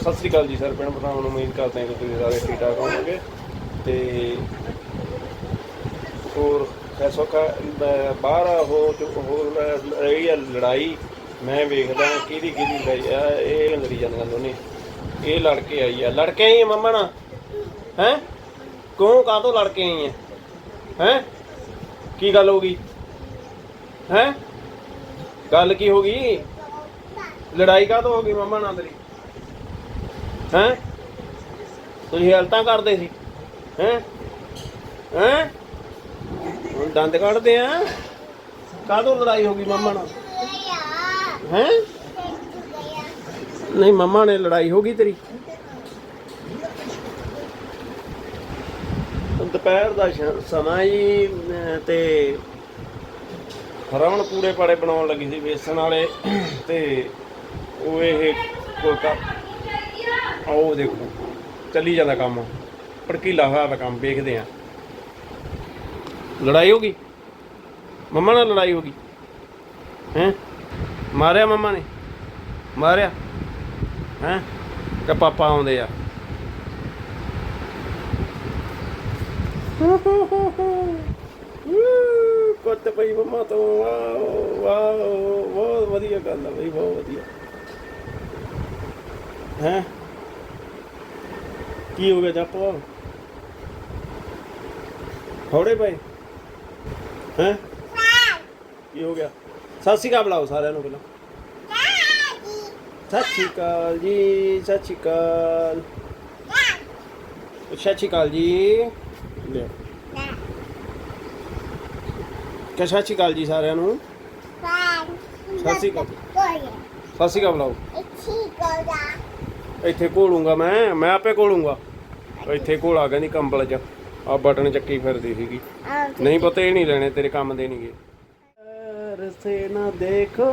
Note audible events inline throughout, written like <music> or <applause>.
ਸਤਿ ਸ੍ਰੀ ਅਕਾਲ ਜੀ ਸਰ, ਪਿੰਡ ਭਰਾਵਾਂ ਨੂੰ ਉਮੀਦ ਕਰਦੇ ਹਾਂ ਕਿ ਤੁਸੀਂ ਸਾਰੇ ਠੀਕ ਠਾਕ ਹੋਵੋਗੇ। ਤੇ ਹੋਰ ਐਸੋ ਕਾ ਬਾਹਰ ਹੋ ਹੋਰ ਰਹੀ ਆ ਲੜਾਈ। ਮੈਂ ਵੇਖਦਾ ਕਿਹਦੀ ਕਿਹਦੀ ਲੜਾਈ ਆ, ਇਹ ਲੜੀ ਜਾਂਦੀਆਂ ਦੋਨੇ। ਇਹ ਲੜ ਕੇ ਆਈ ਆ। ਲੜ ਕੇ ਆਈ ਹੈ ਮੰਮਾ ਨਾਲ ਹੈ? ਕਿਉਂ, ਕਾਹਤੋਂ ਲੜ ਕੇ ਆਈ ਹੈ ਹੈ? ਕੀ ਗੱਲ ਹੋ ਗਈ? ਹੈ? ਗੱਲ ਕੀ ਹੋ ਗਈ? ਲੜਾਈ ਕਾਹਤੋਂ ਹੋ ਗਈ ਮੰਮਾ ਨਾਲ ਤੇਰੀ ਹੈਂ? ਤੁਸੀਂ ਹਲਤਾਂ ਕਰਦੇ ਸੀ। ਹੈਂ? ਹੈਂ? ਹੁਣ ਦੰਦ ਕੱਢਦੇ ਆ। ਕਾਹਤੋਂ ਲੜਾਈ ਹੋ ਗਈ ਮੰਮਾ ਨਾਲ? ਹੈਂ? ਨਹੀਂ, ਮੰਮਾ ਨੇ ਲੜਾਈ ਹੋ ਗਈ ਤੇਰੀ। ਦੁਪਹਿਰ ਦਾ ਸਮਾਂ ਜੀ ਤੇ ਹਰਵਣ ਪੂੜੇ ਪਾੜੇ ਬਣਾਉਣ ਲੱਗੀ ਸੀ ਵੇਸਣ ਵਾਲੇ ਤੇ ਉਹ ਇਹ ਕੋਈ ਆਓ ਦੇਖੋ, ਚੱਲੀ ਜਾਂਦਾ ਕੰਮ। ਭੜਕੀਲਾ ਹੋਇਆ ਵਾ ਕੰਮ, ਵੇਖਦੇ ਆ ਲੜਾਈ ਹੋ ਗਈ? ਮੰਮਾ ਨਾਲ ਲੜਾਈ ਹੋ ਗਈ? ਹੈ? ਮਾਰਿਆ ਮੰਮਾ ਨੇ? ਮਾਰਿਆ? ਹੈ? ਤੇ ਪਾਪਾ ਆਉਂਦੇ ਆ? ਕੁੱਤ ਪਈ ਮੰਮਾ ਤੋਂ। ਵਾਓ ਵਾਓ, ਬਹੁਤ ਵਧੀਆ ਗੱਲ ਆ ਬਈ, ਬਹੁਤ ਵਧੀਆ। ਹੈ? ਕੀ ਹੋ ਗਿਆ ਜਾਪੋ? ਹੌੜੇ ਪਏ। ਹੈ? ਕੀ ਹੋ ਗਿਆ? ਸਤਿ ਸ਼੍ਰੀ ਅਕਾਲ ਬੁਲਾਓ ਸਾਰਿਆਂ ਨੂੰ ਪਹਿਲਾਂ। ਸਤਿ ਸ਼੍ਰੀ ਅਕਾਲ ਜੀ ਸਤਿ ਸ਼੍ਰੀ ਅਕਾਲ। ਸਤਿ ਸ਼੍ਰੀ ਅਕਾਲ ਜੀ। ਲੈ ਕਿ ਸਤਿ ਸ਼੍ਰੀ ਅਕਾਲ ਜੀ ਸਾਰਿਆਂ ਨੂੰ? ਸਤਿ ਸ਼੍ਰੀ ਅਕਾਲ। ਸਤਿ ਸ਼੍ਰੀ ਅਕਾਲ ਬੁਲਾਓ। ਇੱਥੇ ਘੋਲੂੰਗਾ ਮੈਂ ਮੈਂ ਆਪੇ ਘੋਲੂੰਗਾ। ਇੱਥੇ ਘੋਲਾ ਕਹਿੰਦੀ ਕੰਬਲ 'ਚ। ਆ ਬਟਨ ਚੱਕੀ ਫਿਰਦੀ ਸੀਗੀ। ਨਹੀਂ ਪਤਾ ਇਹ ਨਹੀਂ ਲੈਣੇ ਤੇਰੇ ਕੰਮ ਦੇ ਨਹੀਂਗੇ ਰਸੇ ਨਾ ਦੇਖੋ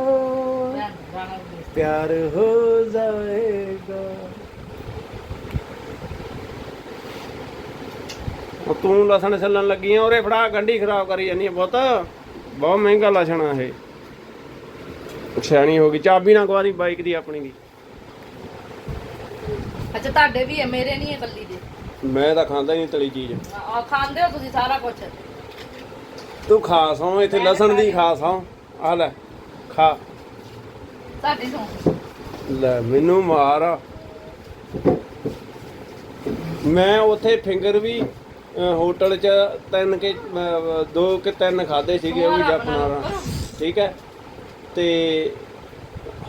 ਪਿਆਰ ਹੋ ਜਾਏਗਾ ਤੂੰ ਲਸਣ ਛੱਲਣ ਲੱਗੀ ਆ ਉਰੇ ਫੜਾ ਗੰਢੀ ਖਰਾਬ ਕਰੀ ਜਾਨੀ ਆ ਬਹੁਤ ਬਹੁਤ ਮਹਿੰਗਾ ਲਸਣ ਆ ਇਹ। ਸਿਆਣੀ ਹੋ ਗਈ ਚਾਬੀ ਨਾ ਗਵਾਰੀ ਬਾਈਕ ਦੀ ਆਪਣੀ ਦੀ। ਅੱਛਾ ਤੁਹਾਡੇ ਵੀ ਹੈ ਮੇਰੇ ਨਹੀਂ ਹੈ ਬੱਲੀ ਦੇ। ਮੈਂ ਤਾਂ ਖਾਂਦਾ ਹੀ ਨਹੀਂ ਤਲੀ ਚੀਜ਼। ਆ ਖਾਂਦੇ ਹੋ ਤੁਸੀਂ ਸਾਰਾ ਕੁਝ ਤੂੰ ਖਾ ਸੌ ਇੱਥੇ ਲਸਣ ਦੀ ਖਾ ਸੌ। ਆ ਲੈ ਖਾ। ਸਾਡੀ ਤੋਂ ਲੈ ਮੈਨੂੰ ਮਾਰ। ਮੈਂ ਉੱਥੇ ਫਿੰਗਰ ਵੀ ਹੋਟਲ 'ਚ ਤਿੰਨ ਕੇ ਦੋ ਕਿ ਤਿੰਨ ਖਾਦੇ ਸੀਗੇ ਉਹ ਵੀ ਜਪਨਾਰਾ ਠੀਕ ਹੈ? ਤੇ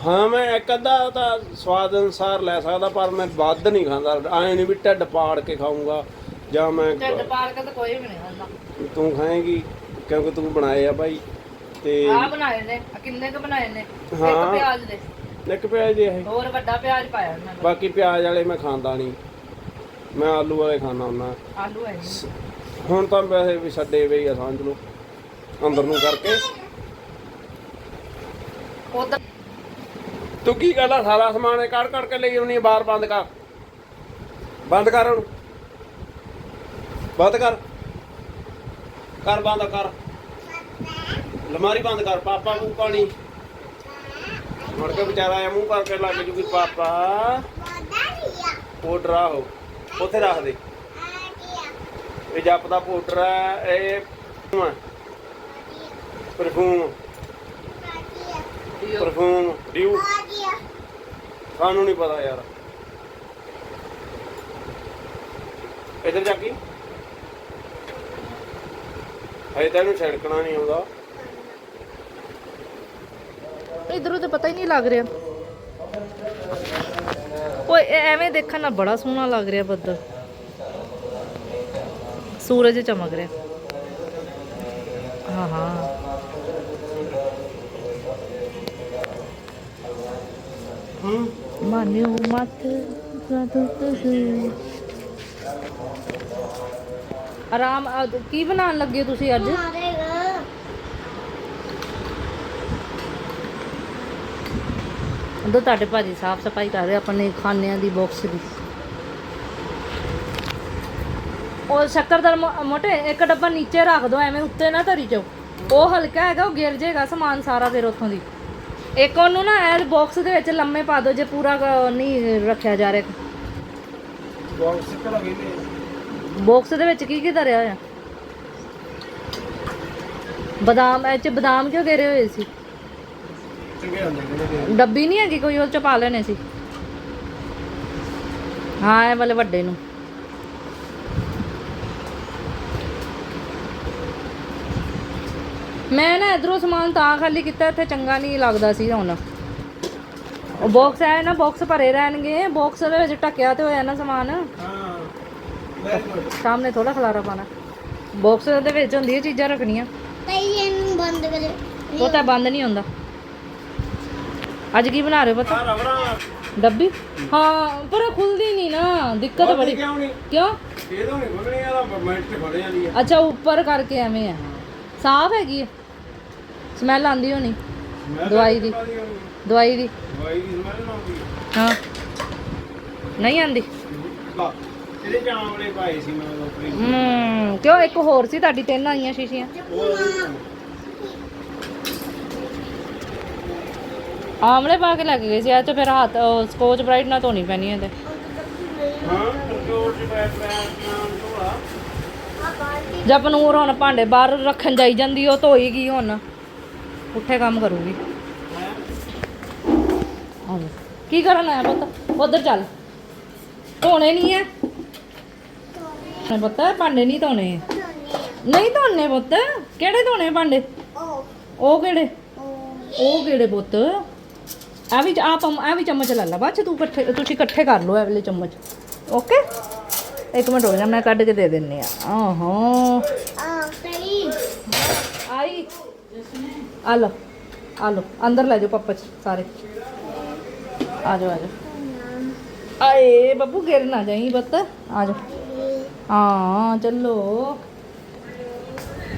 ਹਾਂ ਮੈਂ ਇੱਕ ਅੱਧਾ ਤਾਂ ਸਵਾਦ ਅਨੁਸਾਰ ਲੈ ਸਕਦਾ ਪਰ ਮੈਂ ਵੱਧ ਨਹੀਂ ਖਾਂਦਾ। ਐਂ ਨਹੀਂ ਵੀ ਢਿੱਡ ਪਾੜ ਕੇ ਖਾਊਂਗਾ ਜਾਂ ਮੈਂ ਢਿੱਡ ਪਾਰ ਕੇ ਤਾਂ ਕੋਈ ਵੀ ਨਹੀਂ ਖਾਂਦਾ। ਤੂੰ ਖਾਏਂਗੀ ਕਿਉਂਕਿ ਤੂੰ ਬਣਾਏ ਆ ਭਾਈ ਤੇ ਆ ਬਣਾਏ ਨੇ ਆ ਕਿੰਨੇ ਕ ਬਣਾਏ ਨੇ? ਇੱਕ ਹਾਂ। ਪਿਆਜ਼ ਦੇ। ਇੱਕ ਪਿਆਜ਼ ਦੇ ਇਹ। ਹੋਰ ਵੱਡਾ ਪਿਆਜ਼ ਪਾਇਆ ਉਹਨਾਂ ਨੇ। ਬਾਕੀ ਪਿਆਜ਼ ਵਾਲੇ ਮੈਂ ਖਾਂਦਾ ਨਹੀਂ। ਮੈਂ ਆਲੂ ਵਾਲੇ ਖਾਣਾ ਹੁੰਦਾ। ਆਲੂ ਹੈ ਨੀ। ਹੁਣ ਤਾਂ ਵੈਸੇ ਵੀ ਛੱਡੇ ਵੇ ਆ ਸਮਝ ਲਓ ਅੰਦਰ ਨੂੰ ਕਰਕੇ। ਉੱਧਰ ਤੂੰ ਕੀ ਗੱਲ ਸਾਰਾ ਸਮਾਨ ਇਹ ਕੱਢ ਕੱਢ ਕੇ ਲਈ ਆਉਣੀ ਬਾਹਰ ਬੰਦ ਕਰ। ਬੰਦ ਕਰ ਉਹਨੂੰ। ਬੰਦ ਕਰ। ਕਰ ਬੰਦ ਕਰ। ਲਮਾਰੀ ਬੰਦ ਕਰ। ਪਾਪਾ ਨੂੰ ਪਾਣੀ। ਮੁੜ ਕੇ ਵਿਚਾਰਾ ਆ ਮੂੰਹ ਕਰਕੇ ਲੱਗ ਜੂਗੀ ਪਾਪਾ। ਪਾਊਡਰ ਆ ਉਹ। ਉੱਥੇ ਰੱਖ ਦੇ। ਇਹ ਜੱਪ ਦਾ ਪਾਊਡਰ ਹੈ, ਇਹ ਪਰਫਿਊਮ ਪਰਫਿਊਮ ਡਿਊ। ਸਾਨੂੰ ਨਹੀਂ ਪਤਾ ਯਾਰ। ਇਧਰ ਜਾ। ਕੇ ਹਜੇ ਤਾਂ ਇਹਨੂੰ ਛਿੜਕਣਾ ਨਹੀਂ ਆਉਂਦਾ। ਇਧਰੋਂ ਤਾਂ ਪਤਾ ਹੀ ਨਹੀਂ ਲੱਗ ਰਿਹਾ। ਓਏ ਇਹ ਐਵੇਂ ਦੇਖਣ ਨਾਲ ਬੜਾ ਸੋਹਣਾ ਲੱਗ ਰਿਹਾ ਬੱਦਲ। ਸੂਰਜ ਚਮਕ ਰਿਹਾ। ਹਾਂ ਹਾਂ। ਹੂੰ ਮਾਨਿਓ ਮਤ ਆਰਾਮ ਆ, ਕੀ ਬਣਾਉਣ ਲੱਗੇ ਤੁਸੀਂ ਅੱਜ? ਉਧਰ ਤੁਹਾਡੇ ਭਾਜੀ ਸਾਫ਼ ਸਫ਼ਾਈ ਕਰ ਰਹੇ ਆਪਣੇ ਖਾਨਿਆਂ ਦੀ ਬਾਕਸ ਦੀ। ਉਹ ਸ਼ੱਕਰਦਾਰ ਮੋ- ਮੋਟੇ ਇੱਕ ਡੱਬਾ ਨੀਚੇ ਰੱਖ ਦੋ ਐਵੇਂ ਉੱਤੇ ਨਾ ਧਰੀ ਜਾਓ। ਉਹ ਹਲਕਾ ਹੈਗਾ ਉਹ ਗਿਰ ਜਾਏਗਾ ਸਮਾਨ ਸਾਰਾ ਫਿਰ ਉੱਥੋਂ ਦੀ। ਇੱਕ ਉਹਨੂੰ ਨਾ ਇਹ ਬਾਕਸ ਦੇ ਵਿੱਚ ਲੰਮੇ ਪਾ ਦਿਓ ਜੇ ਪੂਰਾ ਕ- ਨਹੀਂ ਰੱਖਿਆ ਜਾ ਰਿਹਾ। ਬਾਕਸ ਦੇ ਵਿੱਚ ਕੀ ਕੀ ਧਰਿਆ ਹੋਇਆ ਬਦਾਮ ਇਹ ਚ ਬਦਾਮ ਕਿਉਂ ਘੇਰੇ ਹੋਏ ਸੀ? ਚੰਗੇ ਹੁੰਦੇ ਨੇ ਡੱਬੀ ਨਹੀਂ ਹੈਗੀ ਕੋਈ ਉਹ ਚ ਪਾ ਲੈਣੇ ਸੀ। ਹਾਂ ਇਹ ਵਾਲੇ ਵੱਡੇ ਨੂੰ। ਮੈਂ ਨਾ ਇਧਰੋਂ ਸਮਾਨ ਤਾਂ ਖਾਲੀ ਕੀਤਾ ਇੱਥੇ ਚੰਗਾ ਨਹੀਂ ਲੱਗਦਾ ਸੀ ਹੁਣ। ਉਹ ਬਾਕਸ ਹੈ ਨਾ ਬਾਕਸ ਭਰੇ ਰਹਿਣਗੇ ਬਾਕਸ ਦੇ ਵਿੱਚ ਟਕਿਆ ਤੇ ਹੋਇਆ ਨਾ ਸਮਾਨ। ਹਾਂ ਵੈਰੀ ਗੁੱਡ ਸਾਹਮਣੇ ਥੋੜਾ ਖਲਾਰਾ ਪਾਣਾ ਬਾਕਸ ਦੇ ਵਿੱਚ ਹੁੰਦੀਆਂ ਚੀਜ਼ਾਂ ਰੱਖਣੀਆਂ। ਇਹਨੂੰ ਬੰਦ ਕਰੇ। ਉਹ ਤਾਂ ਬੰਦ ਨਹੀਂ ਹੁੰਦਾ। ਅੱਜ ਕੀ ਬਣਾ ਰਹੇ ਹੋ ਪਤਾ? ਡੱਬੀ? ਹਾਂ ਪਰ ਖੁੱਲਦੀ ਨਹੀਂ ਨਾ ਦਿੱਕਤ ਬੜੀ। ਕਿਉਂ ਇਹ ਤਾਂ ਨਹੀਂ ਬਗਣੀ ਆ ਤਾਂ ਮਿੰਟ ਤੇ ਆ। ਅੱਛਾ ਉੱਪਰ ਕਰਕੇ ਐਵੇਂ ਆ। ਸਾਫ਼ ਹੈਗੀ ਹੈ ਸਮੈਲ ਆਂਦੀ ਹੋਣੀ? ਦਵਾਈ ਦੀ। ਦਵਾਈ ਦੀ। ਦਵਾਈ ਦੀ ਸਮੈਲ ਆਉਂਦੀ। ਹਾਂ। ਨਹੀਂ ਆਂਦੀ ਲਾ। ਇਹਦੇ ਚ ਆਮਲੇ ਪਾਏ ਸੀ ਮੈਂ ਲੋਕਰੀ ਹੂੰ ਕਿਉਂ? ਇੱਕ ਹੋਰ ਸੀ ਤੁਹਾਡੀ ਤਿੰਨ ਆਈਆਂ ਸ਼ੀਸ਼ੀਆਂ। ਆਮਲੇ ਪਾ ਕੇ ਲੱਗ ਗਏ ਸੀ ਆ ਤੇ ਫਿਰ ਹੱਥ ਸਕੋਚ ਬ੍ਰਾਈਟ ਨਾਲ ਧੋਣੀ ਪੈਣੀ ਹੈ ਤੇ। ਹਾਂ ਕੰਟਰੋਲ ਚ ਪੈ ਪੈ ਨਾਮ ਧੋਲਾ। ਆ ਬਾਲਟੀ ਜਾਂ ਪਨੂਰ ਹੁਣ ਭਾਂਡੇ ਬਾਹਰ ਰੱਖਣ ਜਾਈ ਜਾਂਦੀ ਉਹ ਧੋਈ ਗਈ ਹੁਣ। ਉੱਠੇ ਕੰਮ ਕਰੂਗੀ। ਆਹੋ। ਕੀ ਕਰਨ ਆਇਆ ਪੁੱਤ? ਉਧਰ ਚੱਲ। ਧੋਣੇ ਨਹੀਂ ਹੈ ਨਹੀਂ ਪੁੱਤ ਭਾਂਡੇ ਨਹੀਂ ਧੋਣੇ। ਨਹੀਂ ਧੋਣੇ ਪੁੱਤ। ਕਿਹੜੇ ਧੋਣੇ ਭਾਂਡੇ? ਉਹ। ਕਿਹੜੇ? ਉਹ। ਕਿਹੜੇ ਪੁੱਤ? ਆ ਵੀ ਆ ਪਮ ਆ ਵੀ ਚਮਚ ਲੈ ਲਾ ਬਾਅਦ ਚ ਤੂੰ ਇਕੱਠੇ ਤੁਸੀਂ ਇਕੱਠੇ ਕਰ ਲਓ ਇਹ ਵਾਲੇ ਚਮਚ। ਓਕੇ? ਇੱਕ ਮਿੰਟ ਹੋ ਜਾ ਮੈਂ ਕੱਢ ਕੇ ਦੇ ਦਿੰਨੀ ਆ। ਆਹੋ। ਆ ਆਈ ਆ ਲੋ ਆ ਲੋ ਅੰਦਰ ਲੈ ਜਾਓ ਪਾਪਾ ਚ ਸਾਰੇ। ਆ ਜਾਓ ਆ ਜਾਓ। ਆਏ ਬੱਬੂ ਗਿਰ ਨਾ ਜਾਈ ਬੱਤ ਆ ਜਾਓ। ਹਾਂ ਚੱਲੋ।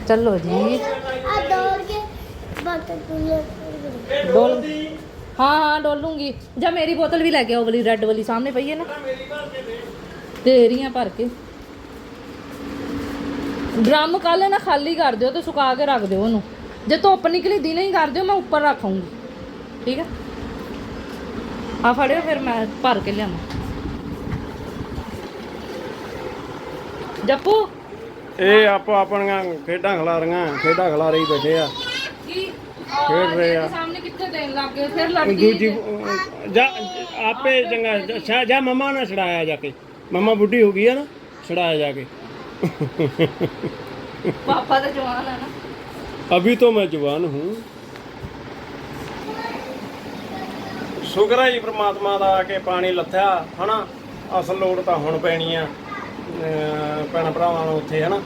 ਚੱਲੋ ਜੀ। ਆ ਦੌੜ ਕੇ ਬਾਤ ਡੋਲ ਹਾਂ ਹਾਂ ਡੋਲੂੰਗੀ ਜਾਂ ਮੇਰੀ ਬੋਤਲ ਵੀ ਲੈ ਕੇ ਆਓ ਵਾਲੀ ਰੈੱਡ ਵਾਲੀ ਸਾਹਮਣੇ ਪਈ ਹੈ ਨਾ। ਦੇ ਰਹੀਆਂ ਭਰ ਕੇ। ਡਰਮ ਕੱਲ ਨਾ ਖਾਲੀ ਕਰ ਦਿਓ ਤੇ ਸੁਕਾ ਕੇ ਰੱਖ ਦਿਓ ਉਹਨੂੰ। ਜੇ ਧੁੱਪ ਨਿਕਲੀ ਦਿਨੇ ਹੀ ਕਰ ਦਿਓ ਮੈਂ ਉੱਪਰ ਰੱਖਾਂਗੀ। ਠੀਕ ਹੈ ਆ ਫੜਿਓ ਫਿਰ ਮੈਂ ਭਰ ਕੇ ਲਿਆਵਾਂ। ਜੱਪੂ? ਇਹ ਆਪੋ ਆਪਣੀਆਂ ਖੇਡਾਂ ਖਿਲਾ ਰਹੀਆਂ ਖੇਡਾਂ ਖਿਲਾ ਰਹੀ ਬੈਠੇ ਆ। ਕੀ? ਖੇਡ ਰਹੇ ਆ। ਸਾਹਮਣੇ ਕਿੱਥੇ ਦੇਣ ਲੱਗ ਗਏ? ਫਿਰ ਲੜਦੀ ਦੂਜੀ ਜਾ ਆਪੇ ਚੰਗਾ ਜਾ- ਜਾ ਮਮਾ ਨੇ ਛੜਾਇਆ ਜਾ ਕੇ। ਮਮਾ ਬੁੱਢੀ ਹੋ ਗਈ ਹੈ ਨਾ ਛੜਾਇਆ ਜਾ ਕੇ। ਪਾਪਾ ਤਾਂ ਜਵਾਨ ਹੈ ਨਾ। अभी तो मैं जवान हूँ ਸ਼ੁਕਰ ਹੈ ਜੀ ਪ੍ਰਮਾਤਮਾ ਦਾ ਕਿ ਪਾਣੀ ਲੱਥਿਆ ਹਨਾ ਅਸਲ ਲੋੜ ਤਾਂ ਹੁਣ ਪੈਣੀ ਆ ਅਹ ਭੈਣ ਭਰਾਵਾਂ ਨੂੰ ਉੱਥੇ ਹਨਾ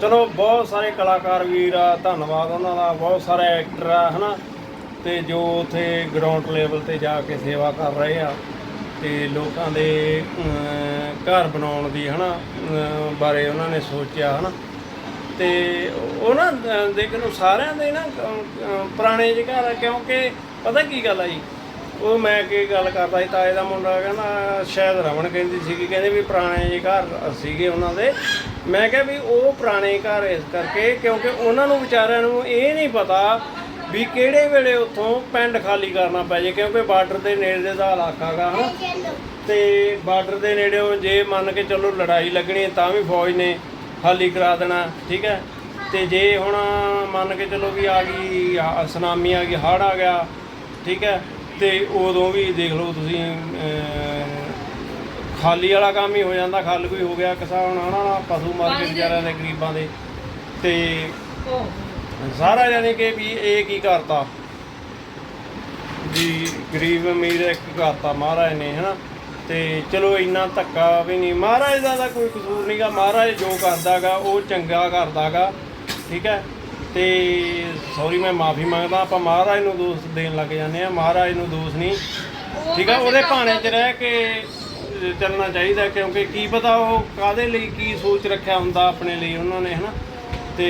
ਚਲੋ ਬਹੁਤ ਸਾਰੇ ਕਲਾਕਾਰ ਵੀਰ ਆ ਧੰਨਵਾਦ ਉਹਨਾਂ ਦਾ ਬਹੁਤ ਸਾਰੇ ਐਕਟਰ ਆ ਹਨਾ ਤੇ ਜੋ ਉੱਥੇ ਗਰਾਊਂਡ ਲੈਵਲ ਤੇ ਜਾ ਕੇ ਸੇਵਾ ਕਰ ਰਹੇ ਆ ਤੇ ਲੋਕਾਂ ਦੇ ਅਹ, ਘਰ ਬਣਾਉਣ ਦੀ ਹਨਾ ਅਹ, ਬਾਰੇ ਉਹਨਾਂ ਨੇ ਸੋਚਿਆ ਹਨਾ ਤੇ ਉਹ ਨਾ ਅਹ, ਦੇਖਣ ਸਾਰਿਆਂ ਦੇ ਨਾ ਪੁਰਾਣੇ ਜਿਹੇ ਘਰ ਆ ਕਿਉਂਕਿ ਪਤਾ ਕੀ ਗੱਲ ਆ ਜੀ? ਉਹ ਮੈਂ ਕੀ ਗੱਲ ਕਰਦਾ ਸੀ ਤਾਏ ਦਾ ਮੁੰਡਾ ਕਹਿੰਦਾ ਸ਼ਾਇਦ ਰਮਨ ਕਹਿੰਦੀ ਸੀਗੀ ਕਹਿੰਦੇ ਵੀ ਪੁਰਾਣੇ ਜਿਹੇ ਘਰ ਸੀਗੇ ਉਹਨਾਂ ਦੇ। ਮੈਂ ਕਿਹਾ ਵੀ ਉਹ ਪੁਰਾਣੇ ਘਰ ਇਸ ਕਰਕੇ ਕਿਉਂਕਿ ਉਹਨਾਂ ਨੂੰ ਵਿਚਾਰਿਆਂ ਨੂੰ ਇਹ ਨਹੀਂ ਪਤਾ ਵੀ ਕਿਹੜੇ ਵੇਲੇ ਉੱਥੋਂ ਪਿੰਡ ਖਾਲੀ ਕਰਨਾ ਪੈ ਜੇ ਕਿਉਂਕਿ ਬਾਰਡਰ ਦੇ ਨੇੜੇ ਦਾ ਇਲਾਕਾ ਹੈਗਾ ਹਨਾ? ਚਲੋ ਤੇ ਬਾਰਡਰ ਦੇ ਨੇੜਿਓਂ ਜੇ ਮੰਨ ਕੇ ਚੱਲੋ ਲੜਾਈ ਲੱਗਣੀ ਹੈ ਤਾਂ ਵੀ ਫੌਜ ਨੇ ਖਾਲੀ ਕਰਾ ਦੇਣਾ ਠੀਕ ਹੈ? ਤੇ ਜੇ ਹੁਣ ਮੰਨ ਕੇ ਚੱਲੋ ਵੀ ਆ ਗਈ ਸੁਨਾਮੀ ਆ ਗਈ ਹੜ੍ਹ ਆ ਗਿਆ ਠੀਕ ਹੈ? ਤੇ ਉਦੋਂ ਵੀ ਦੇਖ ਲਓ ਤੁਸੀਂ ਖਾਲੀ ਵਾਲਾ ਕੰਮ ਹੀ ਹੋ ਜਾਂਦਾ ਖੱਲ ਕੋਈ ਹੋ ਗਿਆ ਕਿਸਾਨ ਹਨਾ ਪਸ਼ੂ ਮਰ ਗਏ ਵਿਚਾਰਿਆਂ ਦੇ ਗਰੀਬਾਂ ਦੇ। ਤੇ ਸਾਰਾ ਜਾਨੀ ਕਿ ਵੀ ਇਹ ਕੀ ਕਰਤਾ? ਵੀ ਗਰੀਬ ਅਮੀਰ ਇੱਕ ਕਰਤਾ ਮਹਾਰਾਜ ਨੇ ਹਨਾ? ਤੇ ਚਲੋ ਇੰਨਾ ਧੱਕਾ ਵੀ ਨਹੀਂ। ਮਹਾਰਾਜ ਦਾ ਤਾਂ ਕੋਈ ਕਸੂਰ ਨਹੀਂਗਾ ਮਹਾਰਾਜ ਜੋ ਕਰਦਾਗਾ ਉਹ ਚੰਗਾ ਕਰਦਾਗਾ। ਠੀਕ ਹੈ? ਤੇ ਸੌਰੀ ਮੈਂ ਮਾਫੀ ਮੰਗਦਾ। ਆਪਾਂ ਮਹਾਰਾਜ ਨੂੰ ਦੋਸ਼ ਦੇਣ ਲੱਗ ਜਾਂਦੇ ਆ ਮਹਾਰਾਜ ਨੂੰ ਦੋਸ਼ ਨਹੀਂ। ਠੀਕ ਹੈ? ਉਹਦੇ ਭਾਣੇ 'ਚ ਰਹਿ ਕੇ ਚੱਲਣਾ ਚਾਹੀਦਾ। ਕਿਉਂਕਿ ਕੀ ਪਤਾ ਉਹ ਕਾਦੇ ਲਈ ਕੀ ਸੋਚ ਰੱਖਿਆ ਹੁੰਦਾ ਆਪਣੇ ਲਈ ਉਹਨਾਂ ਨੇ ਹਨਾ? ਤੇ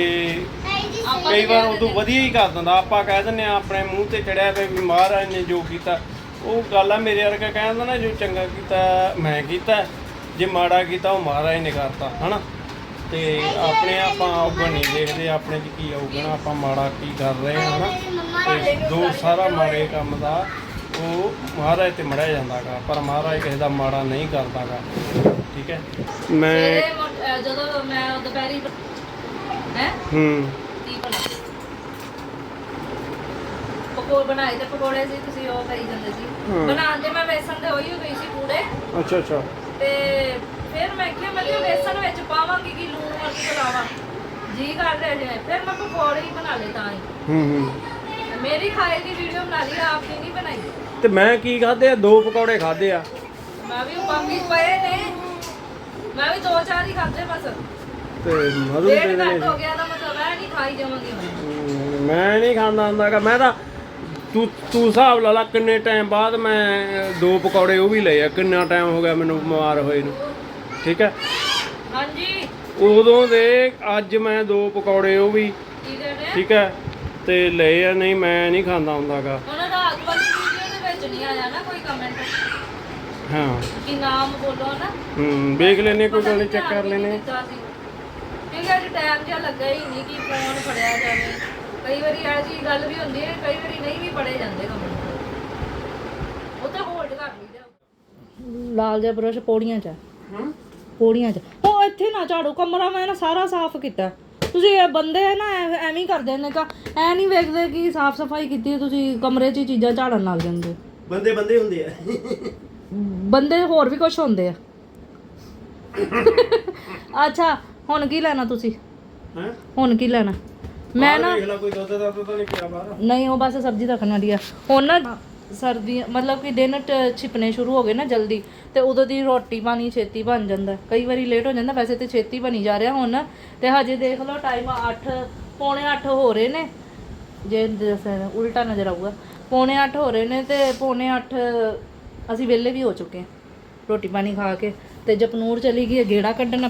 ਕਈ ਵਾਰ ਉਦੋਂ ਵਧੀਆ ਹੀ ਕਰ ਦਿੰਦਾ। ਆਪਾਂ ਕਹਿ ਦਿੰਦੇ ਆ ਆਪਣੇ ਮੂੰਹ ਤੇ ਚੜਿਆ ਵੀ ਮਹਾਰਾਜ ਨੇ ਜੋ ਕੀਤਾ। ਉਹ ਗੱਲ ਆ ਮੇਰੇ ਵਰਗਾ ਕਹਿੰਦਾ ਨਾ ਜੋ ਚੰਗਾ ਕੀਤਾ ਮੈਂ ਕੀਤਾ ਜੇ ਮਾੜਾ ਕੀਤਾ ਉਹ ਮਹਾਰਾਜ ਨੇ ਕਰਤਾ ਹਨਾ? ਤੇ ਆਪਣੇ ਆਪਾਂ ਔਗਣ ਨਹੀਂ ਦੇਖਦੇ ਆਪਣੇ ਚ ਕੀ ਔਗਣ ਆ, ਆਪਾਂ ਮਾੜਾ ਕੀ ਕਰ ਰਹੇ ਹਾਂ ਹਨਾ? ਮੇਰੀ ਤੇ ਦੋ ਸਾਰਾ ਮਾੜੇ ਕੰਮ ਦਾ ਉਹ ਮਹਾਰਾਜ ਤੇ ਮੜਿਆ ਜਾਂਦਾਗਾ ਪਰ ਮਹਾਰਾਜ ਕਿਸੇ ਦਾ ਮਾੜਾ ਨਹੀਂ ਕਰਦਾਗਾ ਠੀਕ ਹੈ? ਮੈਂ ਜਦੋਂ ਮੈਂ ਦੁਪਹਿਰੀ ਹੈ? ਹੂੰ। ਕੀ ਪਕੌੜੇ ਬਣਾਏ ਤੇ ਪਕੌੜੇ ਸੀ ਤੁਸੀਂ ਉਹ ਕਰੀ ਜਾਂਦੇ ਸੀ। ਹਾਂ। ਬਣਾਉਣ ਦੇ ਮੈਂ ਵੇਸਣ ਦੇ ਹੋਈ ਗਈ ਸੀ ਪੂੜੇ। ਅੱਛਾ ਅੱਛਾ। ਤੇ ਫਿਰ ਮੈਂ ਕਿਹਾ ਮੈਂ ਕਿਹਾ ਵੇਸਣ ਵਿੱਚ ਪਾਵਾਂਗੀ ਕਿ ਲੂਣ ਮਿਰਚ ਪਲਾਵਾ ਜੀ ਕਰ ਰਿਹਾ ਜਿਵੇਂ ਫਿਰ ਮੈਂ ਪਕੌੜੇ ਹੀ ਬਣਾ ਲਏ ਤਾਂ ਹੀ। ਹੂੰ ਹੂੰ। ਮੇਰੀ ਖਾਏ ਦੀ ਵੀਡੀਓ ਬਣਾ ਲਈ ਆਪ ਦੀ ਨਹੀਂ ਬਣਾਈ। ਤੇ ਮੈਂ ਕੀ ਖਾਦੇ ਆ? ਦੋ ਪਕੌੜੇ ਖਾਦੇ ਆ। ਮੈਂ ਵੀ ਪੰਗੀ ਪਏ ਨੇ। ਮੈਂ ਵੀ ਦੋ ਚਾਰ ਹੀ ਖਾਦੇ ਬਸ। ਤੇ ਮਧੂ ਡੇਢ ਦੇ ਘੰਟ ਹੋ ਗਿਆ ਤਾਂ ਮਤਲਬ ਮੈਂ ਨਹੀਂ ਖਾਈ ਜਾਵਾਂਗੀ ਹੁਣ। ਹਮ, ਮੈਂ ਨਹੀਂ ਖਾਂਦਾ ਹੁੰਦਾਗਾ ਮੈਂ ਤਾਂ ਤੂੰ ਤੂੰ ਹਿਸਾਬ ਲਾ ਲਾ ਕਿੰਨੇ ਟਾਈਮ ਬਾਅਦ ਮੈਂ ਦੋ ਪਕੌੜੇ ਉਹ ਵੀ ਲਏ ਆ। ਕਿੰਨਾ ਟਾਈਮ ਹੋ ਗਿਆ ਮੈਨੂੰ ਬਿਮਾਰ ਹੋਏ ਨੂੰ। ਠੀਕ ਹੈ? ਹਾਂਜੀ। ਉਦੋਂ ਦੇ ਅੱਜ ਮੈਂ ਦੋ ਪਕੌੜੇ ਉਹ ਵੀ ਠੀਕ ਹੈ? ਤੇ ਲਏ ਆ ਨਹੀਂ ਮੈਂ ਨਹੀਂ ਖਾਂਦਾ ਹੁੰਦਾਗਾ ਉਹਨਾਂ ਦਾ ਅੱਗ ਵਾਲੀ ਵੀਡੀਓ ਦੇ ਵਿੱਚ ਨਹੀਂ ਆਇਆ ਨਾ ਕੋਈ ਕਮੈਂਟ ਹਾਂ। ਕਿ ਨਾਮ ਬੋਲੋ ਨਾ। ਹੂੰ ਵੇਖ ਲੈਨੇ ਕੋਈ ਗੱਲ ਚੈੱਕ ਕਰ ਲੈਨੇ। ਕਿਉਂਕਿ ਅੱਜ ਟਾਈਮ ਜਿਹਾ ਲੱਗਾ ਹੀ ਨਹੀਂ ਕਿ ਫੋਨ ਫੜਿਆ ਜਾਵੇ। ਕਈ ਵਾਰੀ ਇਹ ਜੀ ਗੱਲ ਵੀ ਹੁੰਦੀ ਹੈ ਕਈ ਵਾਰੀ ਨਹੀਂ ਵੀ ਪੜੇ ਜਾਂਦੇ ਕਮੈਂਟ ਉਹ ਤਾਂ ਹੋਲਡ ਕਰ ਲਈਦਾ। ਲਾਲ ਜਿਹਾ ਬਰਸ਼ ਪੌੜੀਆਂ 'ਚ ਹੂੰ। ਪੌੜੀਆਂ 'ਚ। ਉਹ ਇੱਥੇ ਨਾ ਝਾੜੋ ਕਮਰਾ ਮੈਂ ਨਾ ਸਾਰਾ ਸਾਫ਼ ਕੀਤਾ। ਤੁਸੀਂ ਇਹ ਬੰਦੇ ਨਾ ਐ- ਐਵੇਂ ਹੀ ਕਰਦੇ ਨੇ ਕਾ ਐ ਨਹੀਂ ਵੇਖਦੇ ਕਿ ਸਾਫ਼ ਸਫ਼ਾਈ ਕੀਤੀ ਹੈ, ਤੁਸੀਂ ਕਮਰੇ 'ਚ ਹੀ ਚੀਜ਼ਾਂ ਝਾੜਨ ਲੱਗ ਜਾਂਦੇ। ਹੋ। ਬੰਦੇ ਬੰਦੇ ਹੁੰਦੇ ਆ। ਬੰਦੇ ਹੋਰ ਵੀ ਕੁਝ ਹੁੰਦੇ ਆ। <laughs> ਅੱਛਾ ਹੁਣ ਕੀ ਲੈਣਾ ਤੁਸੀਂ? ਹੈ? ਹੁਣ ਕੀ ਲੈਣਾ? ਮੈਂ ਨਾ ਦੇਖ ਲਾ ਕੋਈ ਦੁੱਧ ਦਾ ਤਾਂ ਨਹੀਂ ਪਿਆ ਬਾਹਰ। ਨਹੀਂ ਉਹ ਬਸ ਸਬਜ਼ੀ ਰੱਖਣ ਵਾਲੀ ਆ। ਹੁਣ ਨਾ ਸਰਦੀਆਂ ਮਤਲਬ ਕਿ ਦਿਨ ਟ- ਛਿਪਣੇ ਸ਼ੁਰੂ ਹੋ ਗਏ ਨਾ ਜਲਦੀ ਤੇ ਉਦੋਂ ਦੀ ਰੋਟੀ ਪਾਣੀ ਛੇਤੀ ਬਣ ਜਾਂਦਾ। ਕਈ ਵਾਰੀ ਲੇਟ ਹੋ ਜਾਂਦਾ ਵੈਸੇ ਤੇ ਛੇਤੀ ਬਣੀ ਜਾ ਰਿਹਾ ਹੁਣ। ਤੇ ਹਜੇ ਦੇਖ ਲਓ ਟਾਈਮ 8 ਪੌਣੇ 8 ਹੋ ਰਹੇ ਨੇ। ਜੇ ਦੱਸਿਆ ਨਾ, ਉਲਟਾ ਨਜ਼ਰ ਆਊਗਾ। ਪੌਣੇ 8 ਹੋ ਰਹੇ ਨੇ ਤੇ ਪੌਣੇ 8 ਅਸੀਂ ਵਿਹਲੇ ਵੀ ਹੋ ਚੁੱਕੇ ਹਾਂ। ਰੋਟੀ ਪਾਣੀ ਖਾ ਕੇ ਤੇ ਜਪਨੂਰ ਚਲੀ ਗਈ ਹੈ ਗੇੜਾ ਕੱਢਣ।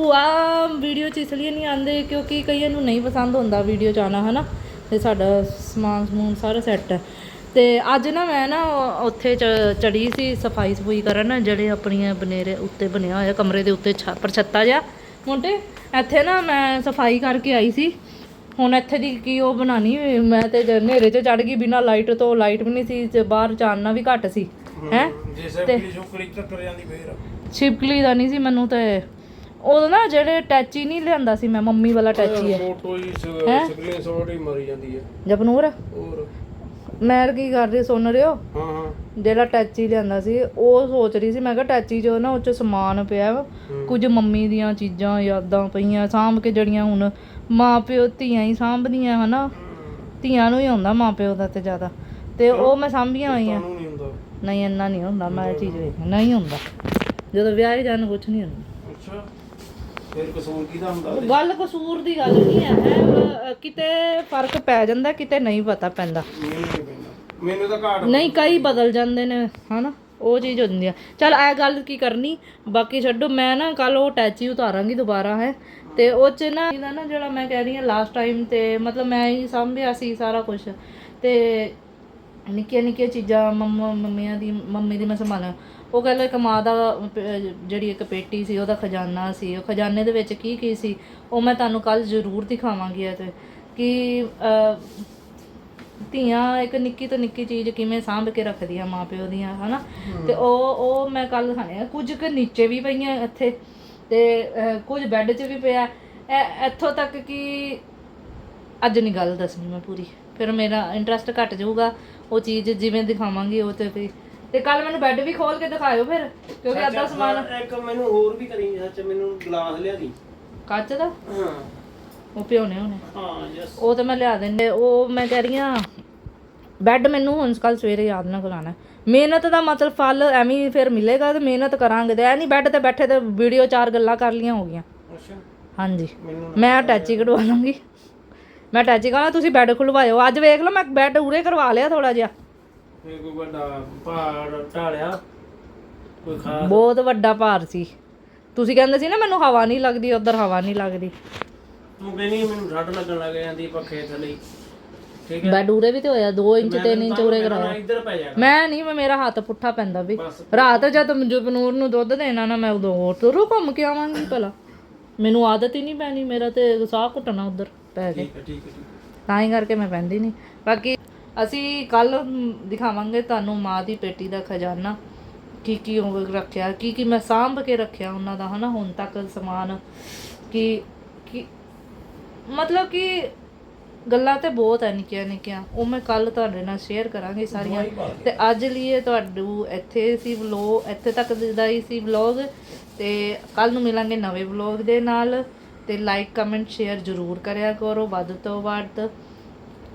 ਭੂਆ ਵੀਡੀਓ 'ਚ ਇਸ ਲਈ ਨਹੀਂ ਆਉਂਦੇ ਕਿਉਂਕਿ ਕਈਆਂ ਨੂੰ ਨਹੀਂ ਪਸੰਦ ਹੁੰਦਾ ਵੀਡੀਓ 'ਚ ਆਉਣਾ ਹਨਾ? ਤੇ ਸਾਡਾ ਸਮਾਨ ਸਮੂਨ ਸਾਰਾ ਸੈੱਟ ਹੈ। ਤੇ ਅੱਜ ਨਾ ਮੈਂ ਨਾ ਉੱਥੇ ਚ- ਚੜੀ ਸੀ ਸਫ਼ਾਈ ਸਫੂਈ ਕਰਨ ਜਿਹੜੇ ਆਪਣੀਆਂ ਬਨੇਰੇ ਉੱਤੇ ਬਣਿਆ ਹੋਇਆ ਕਮਰੇ ਦੇ ਉੱਤੇ ਛ- ਪਰਛੱਤਾ ਜਿਹਾ। ਮੁੰਡੇ ਇੱਥੇ ਨਾ ਮੈਂ ਸਫ਼ਾਈ ਕਰਕੇ ਆਈ ਸੀ। ਹੁਣ ਇੱਥੇ ਦੀ ਕੀ ਉਹ ਬਣਾਣੀ ਮੈਂ ਤੇ ਹਨੇਰੇ 'ਚ ਚੜ ਗਈ ਬਿਨਾ ਲਾਈਟ ਤੋਂ ਲਾਈਟ ਵੀ ਨਹੀਂ ਸੀ ਤੇ ਬਾਹਰ ਚਾਨਣਾ ਵੀ ਘੱਟ ਸੀ। ਹੈ? ਜੇ ਸਬਕੀ ਸ਼ੁਕਰੀ ਚੱਕਰ ਜਾਂਦੀ ਫੇਰ। ਛਿਪਕਲੀ ਦਾ ਨਹੀਂ ਸੀ ਮੈਨੂੰ ਤੇ ਉਦੋਂ ਨਾ ਜਿਹੜੇ ਟੈਚੀ ਨਹੀਂ ਲਿਆਂਦਾ ਸੀ ਮੈਂ ਮੰਮੀ ਵਾਲਾ ਟੈਚੀ ਹੈ ਫੋਟੋ ਹੀ ਸਕਰੀਨ ਸ਼ਾਟ ਹੀ ਮਰੀ ਜਾਂਦੀ ਹੈ। ਜਪਨੂਰ? ਹੋਰ? ਮੈਂ ਕੀ ਕਰ ਰਹੀ ਸੁਣ ਰਹੇ ਹੋ? ਹਾਂ ਹਾਂ। ਜਿਹੜਾ ਟੈਚੀ ਲਿਆਂਦਾ ਸੀ ਉਹ ਸੋਚ ਰਹੀ ਸੀ ਮੈਂ ਕਿਹਾ ਟੈਚੀ 'ਚ ਨਾ ਉਹ 'ਚ ਸਮਾਨ ਪਿਆ ਵਾ। ਕੁਝ ਮੰਮੀ ਦੀਆਂ ਚੀਜ਼ਾਂ ਯਾਦਾਂ ਪਈਆਂ ਸਾਂਭ ਕੇ ਜਿਹੜੀਆਂ ਹੁਣ ਮਾਂ ਪਿਓ ਧੀਆਂ ਹੀ ਸਾਂਭਦੀਆਂ ਹਨਾ? ਧੀਆਂ ਨੂੰ ਹੀ ਹੁੰਦਾ ਮਾਂ ਪਿਓ ਦਾ ਤੇ ਜ਼ਿਆਦਾ। ਤੇ ਉਹ ਮੈਂ ਸਾਂਭੀਆਂ ਹੋਈਆਂ। ਨਹੀਂ ਹੁੰਦਾ। ਨਹੀਂ ਇੰਨਾ ਨਹੀਂ ਹੁੰਦਾ ਮੈਂ ਚੀਜ਼ ਵੇਖ ਨਹੀਂ ਹੁੰਦਾ। ਜਦੋਂ ਵਿਆਹ ਹੀ ਜਾਣ ਕੁਝ ਨਹੀਂ ਹੁੰਦਾ। ਅੱਛਾ। ਫਿਰ ਕਸੂਰ ਕਿਹਦਾ ਹੁੰਦਾ ਉਹ ਗੱਲ ਕਸੂਰ ਦੀ ਗੱਲ ਨਹੀਂ ਹੈ ਅਹ, ਕਿਤੇ ਫ਼ਰਕ ਪੈ ਜਾਂਦਾ ਕਿਤੇ ਨਹੀਂ ਪਤਾ ਪੈਂਦਾ। ਮੈਨੂੰ ਨਹੀਂ ਪੈਂਦਾ। ਮੈਨੂੰ ਤਾਂ ਘਾਟ ਨਹੀਂ ਕਈ ਬਦਲ ਜਾਂਦੇ ਨੇ ਹਨਾ? ਉਹ ਚੀਜ਼ ਹੁੰਦੀ ਆ। ਚਲ ਇਹ ਗੱਲ ਕੀ ਕਰਨੀ? ਬਾਕੀ ਛੱਡੋ ਮੈਂ ਨਾ ਕੱਲ ਉਹ ਟੈਚੀ ਉਤਾਰਾਂਗੀ ਦੁਬਾਰਾ ਹੈ? ਤੇ ਉਹ ਚ ਨਾ ਇਹਦਾ ਨਾ ਜਿਹੜਾ ਮੈਂ ਕਹਿ ਰਹੀ ਹਾਂ ਲਾਸਟ ਟਾਈਮ ਤੇ ਮਤਲਬ ਮੈਂ ਹੀ ਸਾਂਭਿਆ ਸੀ ਸਾਰਾ ਕੁਝ ਤੇ ਨਿੱਕੀਆਂ ਨਿੱਕੀਆਂ ਚੀਜ਼ਾਂ ਮੰਮਾ ਮੰਮੀਆਂ ਦੀ ਮੰਮੀ ਦੀ ਮੈਂ ਸੰਭਾਲਾਂ। ਉਹ ਕਹਿੰਦਾ ਇੱਕ ਮਾਂ ਦਾ ਜਿਹੜੀ ਇੱਕ ਪੇਟੀ ਸੀ ਉਹਦਾ ਖਜ਼ਾਨਾ ਸੀ। ਉਹ ਖਜ਼ਾਨੇ ਦੇ ਵਿੱਚ ਕੀ ਕੀ ਸੀ? ਉਹ ਮੈਂ ਤੁਹਾਨੂੰ ਕੱਲ ਜ਼ਰੂਰ ਦਿਖਾਵਾਂਗੀ ਇਹ ਤੇ। ਕਿ ਧੀਆਂ ਇੱਕ ਨਿੱਕੀ ਤੋਂ ਨਿੱਕੀ ਚੀਜ਼ ਕਿਵੇਂ ਸਾਂਭ ਕੇ ਰੱਖਦੀਆਂ ਮਾਪਿਓ ਦੀਆਂ ਹਨਾ? ਤੇ ਉਹ ਉਹ ਮੈਂ ਕੱਲ ਦਿਖਾਣੇ ਕੁਝ ਕੁ ਨੀਚੇ ਵੀ ਪਈਆਂ ਇੱਥੇ। ਤੇ ਕੁਝ ਬੈੱਡ 'ਚ ਵੀ ਪਿਆ। ਇੱਥੋਂ ਤੱਕ ਕਿ ਅੱਜ ਨਹੀਂ ਗੱਲ ਦੱਸਣੀ ਮੈਂ ਪੂਰੀ। ਫਿਰ ਮੇਰਾ ਇੰਟਰਸਟ ਘਟ ਜਾਊਗਾ। ਉਹ ਚੀਜ਼ ਜਿਵੇਂ ਦਿਖਾਵਾਂਗੀ ਉਹ ਤੇ ਵੀ ਤੇ ਕੱਲ ਮੈਨੂੰ ਬੈੱਡ ਵੀ ਖੋਲ ਕੇ ਦਿਖਾਇਓ ਫਿਰ ਕਿਉਂਕਿ ਅੱਧਾ ਸਮਾਨ ਇੱਕ ਮੈਨੂੰ ਹੋਰ ਵੀ ਕਰੀ ਸੱਚ ਮੈਨੂੰ ਗਲਾਸ ਲਿਆ ਦੀ। ਕੱਚ ਦਾ? ਹਾਂ। ਉਹ ਪਿਉਣੇ ਹੋਣੇ। ਹਾਂ ਯਸ ਉਹ ਤਾਂ ਮੈਂ ਲਿਆ ਦਿੰਦੇ ਉਹ ਮੈਂ ਕਹਿ ਰਹੀ ਹਾਂ ਬੈੱਡ ਮੈਨੂੰ ਹੁਣ ਕੱਲ ਸਵੇਰੇ ਯਾਦ ਨਾ ਕਰਾਣਾ ਮਿਹਨਤ ਦਾ ਮਤਲਬ ਫਲ ਐਵੇਂ ਹੀ ਫਿਰ ਮਿਲੇਗਾ ਤੇ ਮਿਹਨਤ ਕਰਾਂਗੇ ਤੇ ਐ ਨਹੀਂ ਬੈੱਡ ਤੇ ਬੈਠੇ ਤੇ ਵੀਡੀਓ ਚਾਰ ਗੱਲਾਂ ਕਰ ਲੀਆਂ ਹੋ ਗਈਆਂ। ਅੱਛਾ। ਹਾਂਜੀ। ਮੈਨੂੰ ਮੈਂ ਅਟੈਚੀ ਕਢਵਾ ਲਾਂਗੀ। ਮੈਂ ਅਟੈਚੀ ਕਹਾਂ ਤੁਸੀਂ ਬੈੱਡ ਖੁਲਵਾਇਓ। ਅੱਜ ਵੇਖ ਲਓ ਮੈਂ ਬੈੱਡ ਉਰੇ ਕਰਵਾ ਲਿਆ ਥੋੜਾ ਜਿਹਾ। ਫੇਰ ਕੋਈ ਵੱਡਾ ਪਹਾੜ ਢਾਲਿਆ ਕੋਈ ਖਾਸ ਬਹੁਤ ਵੱਡਾ ਭਾਰ ਸੀ। ਤੁਸੀਂ ਕਹਿੰਦੇ ਸੀ ਨਾ ਮੈਨੂੰ ਹਵਾ ਨਹੀਂ ਲੱਗਦੀ ਉਧਰ ਹਵਾ ਨਹੀਂ ਲੱਗਦੀ। ਤੂੰ ਕਹਿੰਦੀ ਮੈਨੂੰ ਠੰਡ ਲੱਗਣ ਲੱਗ ਜਾਂਦੀ ਪੱਖੇ ਥੱਲੇ। ਹੀ। ਠੀਕ ਹੈ। ਬੈੱਡ ਉਰੇ ਵੀ ਤੇ ਹੋਇਆ 2 ਇੰਚ 3 ਇੰਚ ਉਰੇ ਕਰਾਇਆ। ਮੈਂ ਇੱਧਰ ਪੈ ਜਾਗਾ ਮੈਂ ਨਹੀਂ ਮੈਂ ਮੇਰਾ ਹੱਥ ਪੁੱਠਾ ਪੈਂਦਾ ਵੀ। ਬਸ। ਰਾਤ ਜਦ ਜਪਨੂਰ ਨੂੰ ਦੁੱਧ ਦੇਣਾ ਨਾ ਮੈਂ ਉਦੋਂ ਹੋਰ ਤੁਰੂ ਘੁੰਮ ਕੇ ਆਵਾਂਗੀ ਭਲਾ। ਮੈਨੂੰ ਆਦਤ ਹੀ ਨਹੀਂ ਪੈਣੀ ਮੇਰਾ ਤੇ ਸਾਹ ਘੁੱਟਣਾ ਉਧਰ ਪੈ ਠੀਕ ਹੈ ਠੀਕ ਹੈ ਠੀਕ ਹੈ। ਤਾਂ ਹੀ ਕਰਕੇ ਮੈਂ ਪੈਂਦੀ ਨਹੀਂ। ਬਾਕੀ ਅਸੀਂ ਕੱਲ ਦਿਖਾਵਾਂਗੇ ਤੁਹਾਨੂੰ ਮਾਂ ਦੀ ਪੇਟੀ ਦਾ ਖਜ਼ਾਨਾ ਕੀ ਕੀ ਉਹ ਰੱਖਿਆ ਕੀ ਕੀ ਮੈਂ ਸਾਂਭ ਕੇ ਰੱਖਿਆ ਉਹਨਾਂ ਦਾ ਹਨਾ? ਹੁਣ ਤੱਕ ਸਮਾਨ ਕਿ ਕਿ ਮਤਲਬ ਕਿ ਗੱਲਾਂ ਤੇ ਬਹੁਤ ਹੈ ਨਿੱਕੀਆਂ ਨਿੱਕੀਆਂ। ਉਹ ਮੈਂ ਕੱਲ ਤੁਹਾਡੇ ਨਾਲ ਸ਼ੇਅਰ ਕਰਾਂਗੀ ਸਾਰੀਆਂ। ਤੇ ਅੱਜ ਲਈ ਇਹ ਤੁਹਾਨੂੰ ਇੱਥੇ ਸੀ ਵਲੌਗ ਇੱਥੇ ਤੱਕ ਦਾ ਹੀ ਸੀ ਵਲੌਗ ਤੇ ਕੱਲ ਨੂੰ ਮਿਲਾਂਗੇ ਨਵੇਂ ਵਲੌਗ ਦੇ ਨਾਲ। ਤੇ ਲਾਈਕ ਕਮੈਂਟ ਸ਼ੇਅਰ ਜ਼ਰੂਰ ਕਰਿਆ ਕਰੋ। ਵੱਧ ਤੋਂ ਵੱਧ